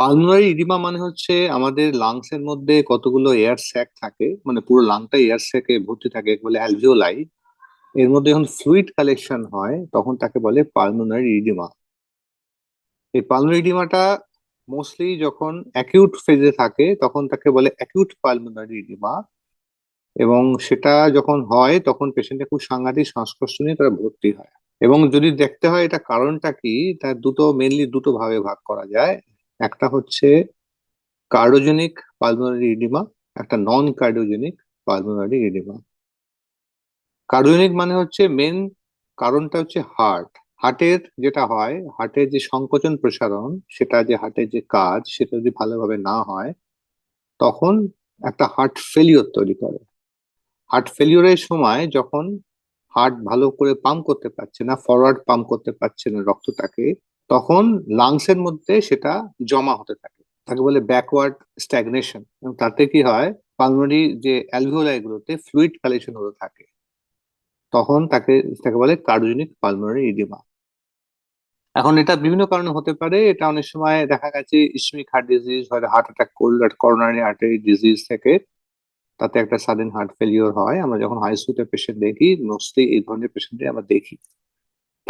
Pulmonary oedema মানে হচ্ছে আমাদের লাংস এর মধ্যে কতগুলো এয়ার স্যাক থাকে মানে পুরো লাংটা এয়ার স্যাকে ভর্তি থাকে বলে অ্যালভিওলাই এর মধ্যে যখন ফ্লুইড কালেকশন হয়, তখন তাকে বলে পালমোনারি ইডিমা এই পালমোনারি ইডিমাটা মোস্টলি যখন অ্যাকিউট ফেজে থাকে, তখন তাকে বলে অ্যাকিউট পালমোনারি ইডিমা এবং সেটা যখন হয়, তখন পেশেন্টের খুব সাংঘাতিক শ্বাসকষ্ট নিয়ে তারা ভর্তি হয়। এবং যদি দেখতে হয় এটা কারণটা কি? তার দুটো মেনলি দুটো ভাবে ভাগ করা যায়। একটা হচ্ছে কার্ডোজেনিক পালমোনারি ইডিমা একটা non cardiogenic pulmonary edema cardiogenic মানে হচ্ছে মেন কারণটা হচ্ছে হার্ট হার্টের যেটা হয় হার্টের যে সংকোচন প্রসারণ, সেটা যে হার্টের যে কাজ, সেটা যদি ভালোভাবে না হয়, তখন একটা হার্ট ফেলিওর তৈরি করে। হার্ট ফেলিওরের সময় যখন হার্ট ভালো করে পাম্প করতে পারছে না ফরওয়ার্ড পাম্প করতে পারছে না রক্তটাকে তখন লাংসের মধ্যে সেটা জমা হতে থাকে। তাকে বলে ব্যাকওয়ার্ড স্ট্যাগনেশন এবং তাতে কি হয়? পালমোনারি যে অ্যালভিওলাই গুলোতে ফ্লুইড কালেকশন হতে থাকে। তখন তাকে তাকে বলে কার্ডিওজেনিক পালমোনারি ইডিমা এখন এটা বিভিন্ন কারণে হতে পারে। এটা অনেক সময় দেখা গেছে ইসমিক হার্ট ডিজিজ হয়তো হার্ট অ্যাটাক করলে করোনারি আর্টারি ডিজিজ থেকে তাতে একটা সাডেন হার্ট ফেলিওর হয়। আমরা যখন আইসিউতে পেশেন্ট দেখি মোস্টলি এই ধরনের পেশেন্টে আমরা দেখি।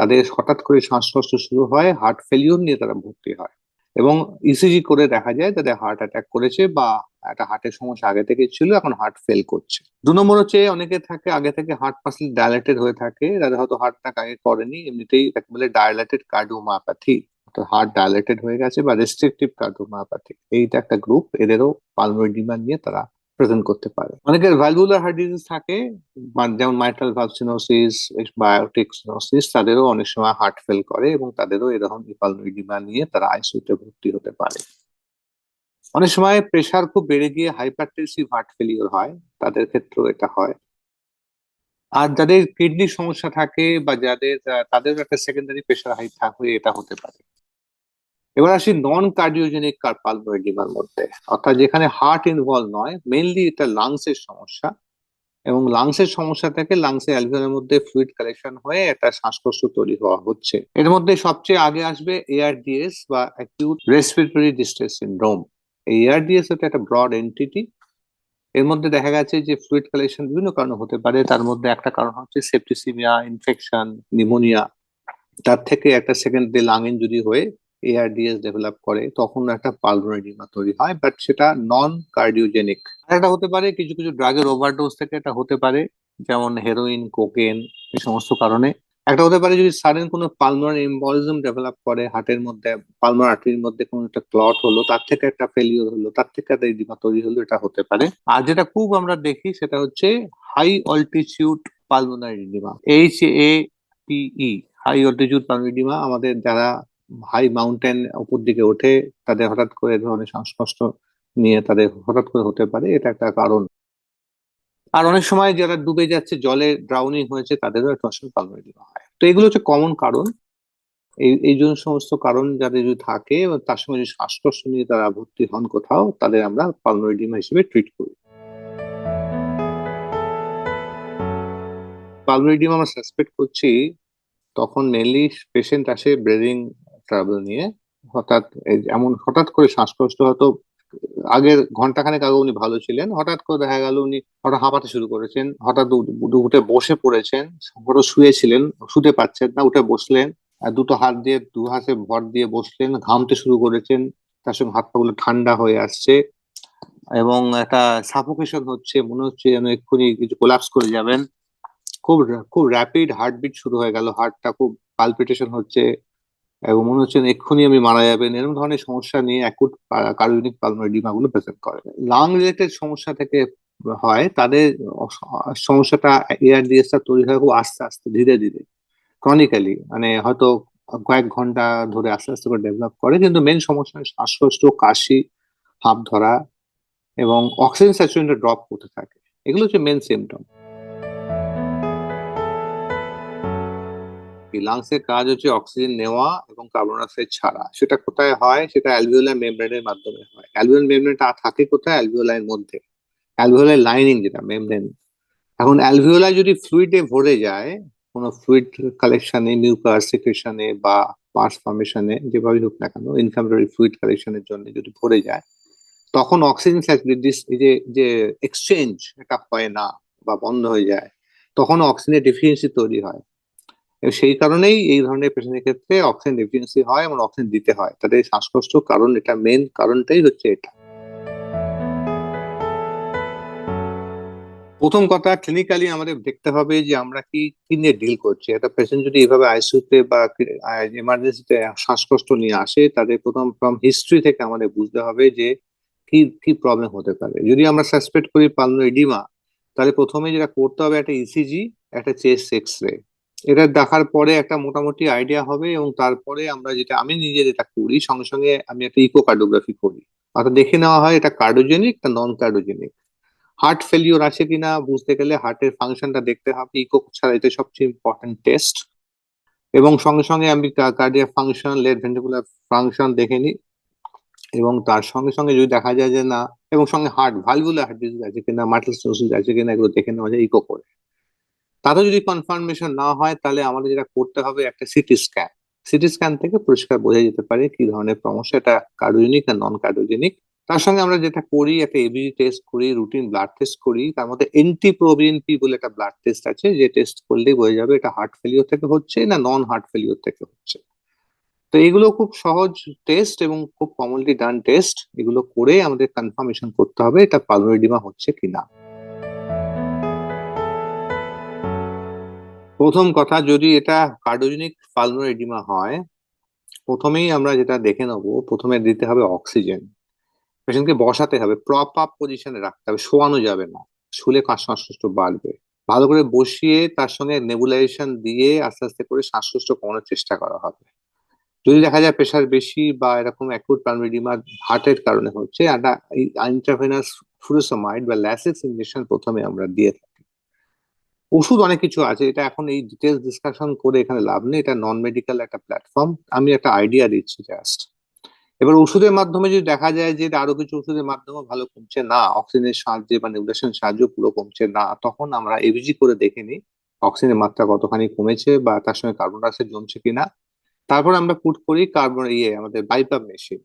তাদের হঠাৎ করে শ্বাসকষ্ট শুরু হয় হার্ট ফেলিওর নিয়ে তারা ভর্তি হয়। এবং ইসিজি করে দেখা যায় তাদের হার্ট অ্যাটাক করেছে বা একটা হার্টের সমস্যা আগে থেকে ছিল, এখন হার্ট ফেল করছে। দু নম্বর হচ্ছে অনেকে থাকে, আগে থেকে হার্ট পাসলি ডায়ালেটেড হয়ে থাকে, তাদের হয়তো হার্ট অ্যাটাক আগে করেনি, এমনিতেই তাকে বলে ডায়ালেটেড কার্ডিওমায়োপ্যাথি হার্ট ডায়ালেটেড হয়ে গেছে বা রেস্ট্রিকটিভ কার্ডিওমায়োপ্যাথি এইটা একটা গ্রুপ এদেরও পালমোনারি ডিমান্ড নিয়ে তারা প্রেজেন্ট করতে পারে। অনেকের ভ্যালভুলার হার্ট ডিজিজ থাকে মানে যেমন মাইট্রাল ভালসিনোসিস বায়োটিক সিনোসিস তাদেরও অনেক সময় হার্ট ফেল করে এবং তাদেরও এরকম ডিমান্ড নিয়ে তারা আইসিইউতে ভর্তি হতে পারে। অনেক সময় প্রেশার খুব বেড়ে গিয়ে হাইপারটেনসিভ হার্ট ফেলিওর হয়, তাদের ক্ষেত্রেও এটা হয়। আর যাদের কিডনির সমস্যা থাকে বা যাদের, তাদের একটা সেকেন্ডারি প্রেশার হাই থাকবে এটা হতে পারে। এবার আসি নন কার্ডিওজেনিক পালমোনারি ডিমার মধ্যে। অর্থাৎ যেখানে হার্ট ইনভলভ নয় মেইনলি এটা লাংসের সমস্যা। এবং লাংসের সমস্যা থেকে লাংসের অ্যালভিওলের মধ্যে ফ্লুইড কালেকশন হয়ে একটা শ্বাসকষ্ট তৈরি হওয়া হচ্ছে। এর মধ্যে সবচেয়ে আগে আসবে এআরডিএস বা অ্যাকিউট রেসপিরেটরি ডিস্ট্রেস সিনড্রোম এই এআরডিএস হচ্ছে একটা ব্রড এন্টিটি এর মধ্যে দেখা গেছে যে ফ্লুইড কালেকশন বিভিন্ন কারণে হতে পারে। তার মধ্যে একটা কারণ হচ্ছে সেপ্টিসিমিয়া ইনফেকশন নিউমোনিয়া তার থেকে একটা সেকেন্ড ডে লাং ইঞ্জুরি হয়ে এআরডিএস ডেভেলপ করে, তখন একটা পালমোনারি ডিমা তৈরি হয় বাট সেটা নন কার্ডিওজেনিক একটা হতে পারে, কিছু কিছু ড্রাগের ওভারডোজ থেকে এটা হতে পারে, যেমন হেরোইন কোকেন এই সমস্ত কারণে। একটা হতে পারে, যদি সাডেন কোনো পালমোনারি এম্বলিজম ডেভেলপ করে হার্টের মধ্যে পালমোনারি আর্টারির মধ্যে কোনো একটা ক্লট হলো, তার থেকে একটা ফেলিওর হলো, তার থেকে একটা ইডিমা তৈরি হলো, এটা হতে পারে। আর যেটা খুব আমরা দেখি, সেটা হচ্ছে high altitude pulmonary edema H A P E high altitude pulmonary edema আমাদের যারা হাই মাউন্টেন উপর দিকে ওঠে, তাদের হঠাৎ করে ধরনের শ্বাসকষ্ট নিয়ে তাদের হঠাৎ করে হতে পারে, এটা একটা কারণ। আর অনেক সময় যারা ডুবে যাচ্ছে, জলে ড্রাউনিং হয়েছে, তাদেরও একটা অসুবিধা এডিমা হয়। তো এগুলো হচ্ছে কমন কারণ। এই এই জন্য সমস্ত কারণ যাদের যদি থাকে, তার সঙ্গে যদি শ্বাসকষ্ট নিয়ে তারা ভর্তি হন কোথাও, তাদের আমরা পালমোনারি এডিমা হিসেবে ট্রিট করি। পালমোনারি এডিমা আমরা সাসপেক্ট করছি, তখন মেনলি পেশেন্ট আসে ব্রেদিং ট্রাভেল নিয়ে হঠাৎ এমন হঠাৎ করে শ্বাসকষ্ট হয়তো আগের ঘন্টাখানেক আগে উনি ভালো ছিলেন, হঠাৎ করে দেখা গেল উনি হঠাৎ হাঁপাতে শুরু করেছেন, হঠাৎ উঠে বসে পড়েছেন, হঠাৎ শুয়েছিলেন, শুতে পারছেন না, উঠে বসলেন দুটো হাত দিয়ে, দু হাতে ভর দিয়ে বসলেন, ঘামতে শুরু করেছেন, তার সঙ্গে হাত পাগুলো ঠান্ডা হয়ে আসছে এবং একটা সাফোকেশন হচ্ছে, মনে হচ্ছে যেন এক্ষুনি কিছু কোলাপস করে যাবেন। খুব খুব র্যাপিড হার্টবিট শুরু হয়ে গেল হার্টটা খুব পালপিটেশন হচ্ছে এবং মনে হচ্ছে এক্ষুনি আমি মারা যাবেন, এরকম ধরনের সমস্যা নিয়ে অ্যাকুট কার্ডিওনিক পালমোনারি ডিমা গুলো প্রেজেন্ট করে। লাং রিলেটেড সমস্যা থেকে হয়, তাদের সমস্যাটা এআরডিএস টা তৈরি হয় খুব আস্তে আস্তে, ধীরে ধীরে ক্রনিক্যালি মানে হয়তো কয়েক ঘণ্টা ধরে আস্তে আস্তে করে ডেভেলপ করে, কিন্তু মেন সমস্যা শ্বাসকষ্ট, কাশি হাঁপ ধরা এবং অক্সিজেন স্যাচুরেশনটা ড্রপ করতে থাকে। এগুলো হচ্ছে মেন সিমটম লাংসের কাজ হচ্ছে অক্সিজেন নেওয়া এবং কার্বন ডাইঅক্সাইড ছাড়া। সেটা কোথায় হয়? সেটা অ্যালভিওলার মেমব্রেনের মাধ্যমে হয়। অ্যালভিওল মেমব্রেনটা থাকে কোথায়? অ্যালভিওলার মধ্যে। অ্যালভিওলার লাইনিং যেটা মেমব্রেন এখন অ্যালভিওলা যদি ফ্লুইডে ভরে যায়, কোনো ফ্লুইড কালেকশনে মিউকাস সিক্রেশনে বা পাস ফর্মেশনে যেভাবে হোক না কেন ইনফ্লামেটরি ফ্লুইড কালেকশনের জন্য যদি ভরে যায়, তখন অক্সিজেন যে যে এক্সচেঞ্জ এটা হয় না বা বন্ধ হয়ে যায়, তখন অক্সিজেনের ডেফিসিয়েন্সি তৈরি হয়। সেই কারণেই এই ধরনের পেশেন্টের ক্ষেত্রে অক্সিজেন ডেফিসিয়েন্সি হয় এবং অক্সিজেন দিতে হয়। তাদের শ্বাসকষ্ট কারণ, এটা মেন কারণটাই হচ্ছে এটা। প্রথম কথা ক্লিনিক্যালি আমাদের দেখতে হবে যে আমরা কি কি নিয়ে ডিল করছি। একটা পেশেন্ট যদি এইভাবে আইসিইউতে বা এমার্জেন্সিতে শ্বাসকষ্ট নিয়ে আসে, তাদের প্রথম ফ্রম হিস্ট্রি থেকে আমাদের বুঝতে হবে যে কি কি প্রবলেম হতে পারে। যদি আমরা সাসপেক্ট করি পালনো এডিমা তাহলে প্রথমে যেটা করতে হবে, একটা ইসিজি একটা চেস্ট এক্স রে এটা দেখার পরে একটা মোটামুটি আইডিয়া হবে এবং তারপরে আমরা যেটা, আমি নিজে যেটা করি, সঙ্গে সঙ্গে আমি একটা ইকোকার্ডিওগ্রাফি করি। অর্থাৎ দেখে নেওয়া হয় এটা কার্ডোজেনিক না নন কার্ডোজেনিক হার্ট ফেলিওর আছে কিনা বুঝতে গেলে হার্টের ফাংশনটা দেখতে হবে। ইকো ছাড়া এটা সবচেয়ে ইম্পর্টেন্ট টেস্ট এবং সঙ্গে সঙ্গে আমি cardiac function left ventricular function দেখে নিই। এবং তার সঙ্গে সঙ্গে যদি দেখা যায় যে না, এবং সঙ্গে হার্ট ভালভুলার হার্ট ডিজিজ আছে কিনা স্টোসিস আছে কিনা, এগুলো দেখে নেওয়া যায় ইকো করে। তাতে যদি কনফার্মেশন না হয়, তাহলে আমাদের যেটা করতে হবে, একটা সিটি স্ক্যান সিটি স্ক্যান থেকে পরিষ্কার বোঝা যেতে পারে কি ধরনের সমস্যা, এটা কার্ডোজেনিক না নন কার্ডোজেনিক তার সঙ্গে আমরা যেটা করি, একটা এবিজি টেস্ট করি রুটিন ব্লাড টেস্ট করি, তার মধ্যে এন্টিপ্রোবিএনপি বলে একটা ব্লাড টেস্ট আছে, যে টেস্ট করলেই বোঝা যাবে এটা হার্ট ফেলিওর থেকে হচ্ছে না নন হার্ট ফেলিওর থেকে হচ্ছে। তো এগুলো খুব সহজ টেস্ট এবং খুব কমনলি ডান টেস্ট এগুলো করে আমাদের কনফার্মেশন করতে হবে, এটা পালমোডিমা হচ্ছে কিনা। প্রথম কথা, যদি এটা কার্ডোজেনিক পালমোনারি এডিমা হয়, প্রথমেই আমরা যেটা দেখে নেব, প্রথমে দিতে হবে অক্সিজেন। পেশেন্টকে বসাতে হবে প্রপ আপ পজিশনে রাখতে হবে, শোয়ানো যাবে না, শুলে কাশ শ্বাসকষ্ট বাড়বে। ভালো করে বসিয়ে তার সঙ্গে নেবুলাইজেশন দিয়ে আস্তে আস্তে করে শ্বাসকষ্ট কমানোর চেষ্টা করা হবে। যদি দেখা যায় প্রেশার বেশি বা এরকম অ্যাকুট পালমেডিমা হার্টের কারণে হচ্ছে, একটা ইন্টারভেনাস ফুরোসোমাইড বা ল্যাসিক্স ইঞ্জেকশন প্রথমে আমরা দিয়ে থাকি। ওষুধ অনেক কিছু আছে, এটা এখন এই ডিটেলস ডিসকাশন করে এখানে লাভ নেই, এটা নন মেডিকেল একটা প্ল্যাটফর্ম আমি একটা আইডিয়া দিচ্ছি জাস্ট এবার ওষুধের মাধ্যমে যদি দেখা যায় যে আরও কিছু ওষুধের মাধ্যমে ভালো কমছে না অক্সিজেনের সাহায্যে বা নিউট্রিশন সাহায্য পুরো কমছে না, তখন আমরা এভিজি করে দেখে নিই অক্সিজেনের মাত্রা কতখানি কমেছে বা তার সঙ্গে কার্বন ডাইঅক্সাইড জমছে কিনা। তারপর আমরা পুট করি কার্বন ইয়ে আমাদের বাইপাপ মেশিন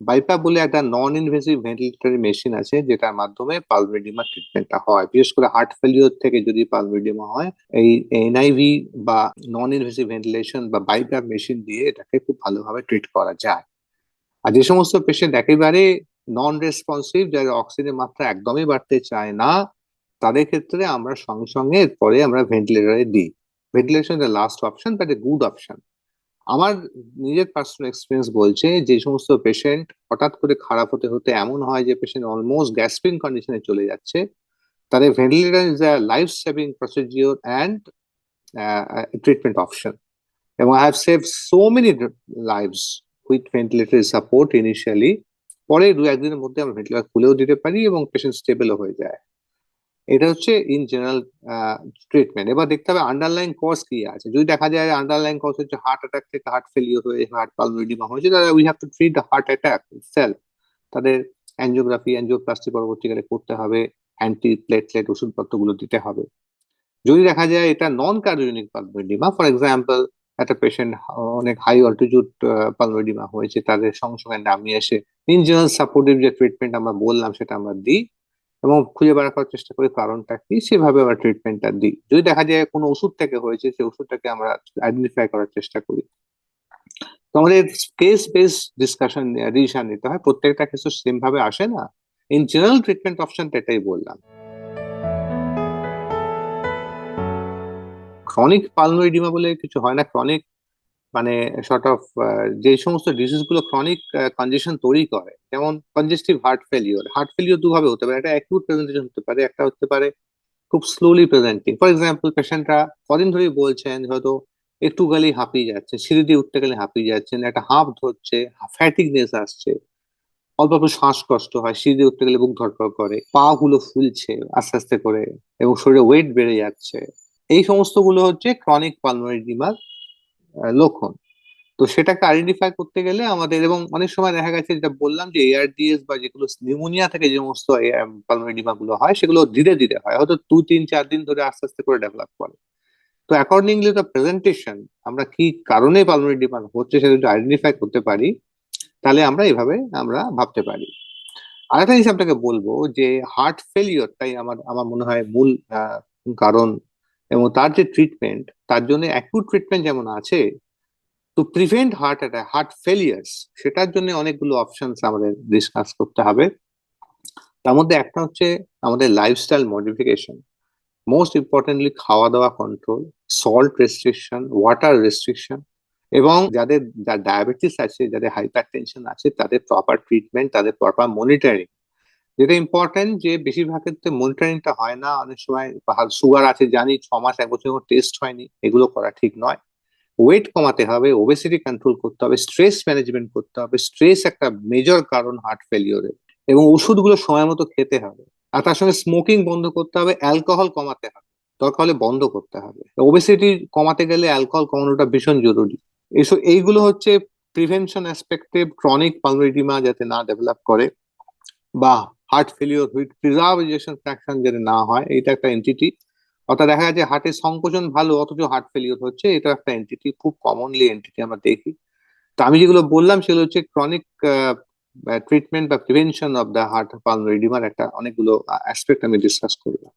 বাইপাপ বলে একটা নন ইনভেসিভ ভেন্টিলেটরি মেশিন আছে, যেটার মাধ্যমে পালমেডিমা ট্রিটমেন্টটা হয়। বিশেষ করে হার্ট ফেলিওর থেকে যদি পালমেডিমা হয়, এই এনআইভি বা নন ইনভেসিভ ভেন্টিলেশন বা বাইপাপ মেশিন দিয়ে এটাকে খুব ভালোভাবে ট্রিট করা যায়। আর যে সমস্ত পেশেন্ট একেবারে নন রেসপন্সিভ যারা অক্সিজেনের মাত্রা একদমই বাড়তে চায় না, তাদের ক্ষেত্রে আমরা সঙ্গে সঙ্গে এরপরে আমরা ভেন্টিলেটরে দিই। Ventilation the last option but a good option আমার নিজের পার্সোনাল এক্সপিরিয়েন্স বলছে যে সমস্ত পেশেন্ট হঠাৎ করে খারাপ হতে হতে এমন হয় যে পেশেন্ট অলমোস্ট গ্যাসপিং কন্ডিশনে চলে যাচ্ছে। তাদের ventilator is a life saving procedure and treatment option এবং I have save so many lives with ventilator support initially পরে দু একদিনের মধ্যে আমরা ভেন্টিলেটর খুলেও দিতে পারি এবং পেশেন্ট স্টেবলও হয়ে যায়। এটা হচ্ছে ইন জেনারেল ট্রিটমেন্ট এবার দেখতে হবে আন্ডারলাইন কজ কি আছে। যদি দেখা যায় আন্ডারলাইন কজ হচ্ছে হার্ট অ্যাটাক থেকে হার্ট ফেলিওর হয়ে হার্ট পালমোডিমা হয়েছে, তাহলে we have to treat the heart attack self তাদের অ্যাঞ্জিওগ্রাফি অ্যাঞ্জিওপ্লাস্টি পরবর্তীকালে করতে হবে অ্যান্টি প্লেটলেট ওষুধপত্রগুলো দিতে হবে। যদি দেখা যায় এটা non cardiogenic pulmonary edema for example একটা পেশেন্ট অনেক হাই অল্টিটিউড পালমোডিমা হয়েছে, তাদের সঙ্গে সঙ্গে নামিয়ে এসে ইন জেনারেল সাপোর্টিভ যে ট্রিটমেন্ট আমরা বললাম, সেটা আমরা দিই। এবং খুঁজে বার করার চেষ্টা করি কারণটা কি, সেভাবে আমরা ট্রিটমেন্টটা দিই। যদি দেখা যায় কোনো ওষুধ থেকে হয়েছে, সেই ওষুধটাকে আমরা আইডেন্টিফাই করার চেষ্টা করি। তো আমাদের কেস বেস ডিসকাশন ডিসিশন নিতে হয়। প্রত্যেকটা কেস সেম ভাবে আসে না? ইন জেনারেল ট্রিটমেন্ট অপশনটা এটাই বললাম। ক্রনিক পালমোডিমা বলে কিছু হয় না। ক্রনিক মানে শর্ট অফ যে সমস্ত ডিজিজগুলো ক্রনিক কনজেশন তৈরি করে, যেমন congestive heart failure heart failure দুভাবে হতে পারে, একটা অ্যাকিউট প্রেজেন্টেশন হতে পারে, একটা হতে পারে খুব স্লোলি প্রেজেন্টিং ফর এক্সাম্পল পেশেন্টরা কদিন ধরেই বলছেন, হয়তো একটু গেলেই হাঁপিয়ে যাচ্ছে, সিঁড়ি দিয়ে উঠতে গেলে হাঁপিয়ে যাচ্ছেন, একটা হাঁপ ধরছে ফ্যাটিকনেস আসছে, অল্প অল্প শ্বাসকষ্ট হয়, সিঁড়ি দিয়ে উঠতে গেলে বুক ধরপড় করে পা গুলো ফুলছে আস্তে আস্তে করে এবং শরীরে ওয়েট বেড়ে যাচ্ছে। এই সমস্তগুলো হচ্ছে ক্রনিক পালমোনারি ডিমার লক্ষণ। তো সেটাকে আইডেন্টিফাই করতে গেলে আমাদের, এবং অনেক সময় দেখা গেছে যেটা বললাম যে এআরডিএস বা যেগুলো নিউমোনিয়া থেকে যে সমস্ত পালমোনারি ডিমা গুলো হয়, সেগুলো ধীরে ধীরে হয়। হয়তো দু, তিন, চার দিন ধরে আস্তে আস্তে করে ডেভেলপ করে। তো অ্যাকর্ডিংলি দ্য প্রেজেন্টেশন আমরা কি কারণে পালমোনারি ডিমার হচ্ছে সেটা যদি আইডেন্টিফাই করতে পারি, তাহলে আমরা এভাবে আমরা ভাবতে পারি। আরেকটা জিনিস আপনাকে বলব যে হার্ট ফেলিওর তাই আমার আমার মনে হয় মূল কারণ এবং তার যে ট্রিটমেন্ট তার জন্য অ্যাকিউট ট্রিটমেন্ট যেমন আছে to prevent heart attack heart failures সেটার জন্য অনেকগুলো অপশনস আমাদের ডিসকাস করতে হবে। তার মধ্যে একটা হচ্ছে আমাদের লাইফস্টাইল মডিফিকেশন মোস্ট ইম্পর্টেন্টলি খাওয়া দাওয়া control salt restriction water restriction এবং যাদের ডায়াবেটিস আছে, যাদের হাইপার টেনশন আছে, তাদের প্রপার ট্রিটমেন্ট তাদের প্রপার মনিটরিং যেটা ইম্পর্টেন্ট যে বেশিরভাগ ক্ষেত্রে মনিটরিংটা হয় না। অনেক সময় সুগার আছে, জানি ছ মাস, এক বছর টেস্ট হয়নি, এগুলো করা ঠিক নয়। ওয়েট কমাতে হবে ওবেসিটি কন্ট্রোল করতে হবে স্ট্রেস ম্যানেজমেন্ট করতে হবে। স্ট্রেস একটা মেজর কারণ হার্ট ফেলিওরের এবং ওষুধগুলো সময় মতো খেতে হবে। আর তার সঙ্গে স্মোকিং বন্ধ করতে হবে অ্যালকোহল কমাতে হবে। দরকার হলে বন্ধ করতে হবে। ওবেসিটি কমাতে গেলে অ্যালকোহল কমানোটা ভীষণ জরুরি। এসব, এইগুলো হচ্ছে প্রিভেনশন অ্যাসপেক্টে ক্রনিক পালমোনিডিমা যাতে না ডেভেলপ করে। বা heart failure with preservation fraction যেটা না হয় এটা একটা এন্টিটি অর্থাৎ দেখা যাচ্ছে হার্টের সংকোচন ভালো, অথচ হার্ট ফেলিওর হচ্ছে, এটা একটা এন্টিটি খুব কমনলি এন্টিটি আমরা দেখি। তো আমি যেগুলো বললাম সেগুলো হচ্ছে ক্রনিক ট্রিটমেন্ট বা prevention of the heart pulmonary dimmer একটা অনেকগুলো অ্যাসপেক্ট আমি ডিসকাস করলাম।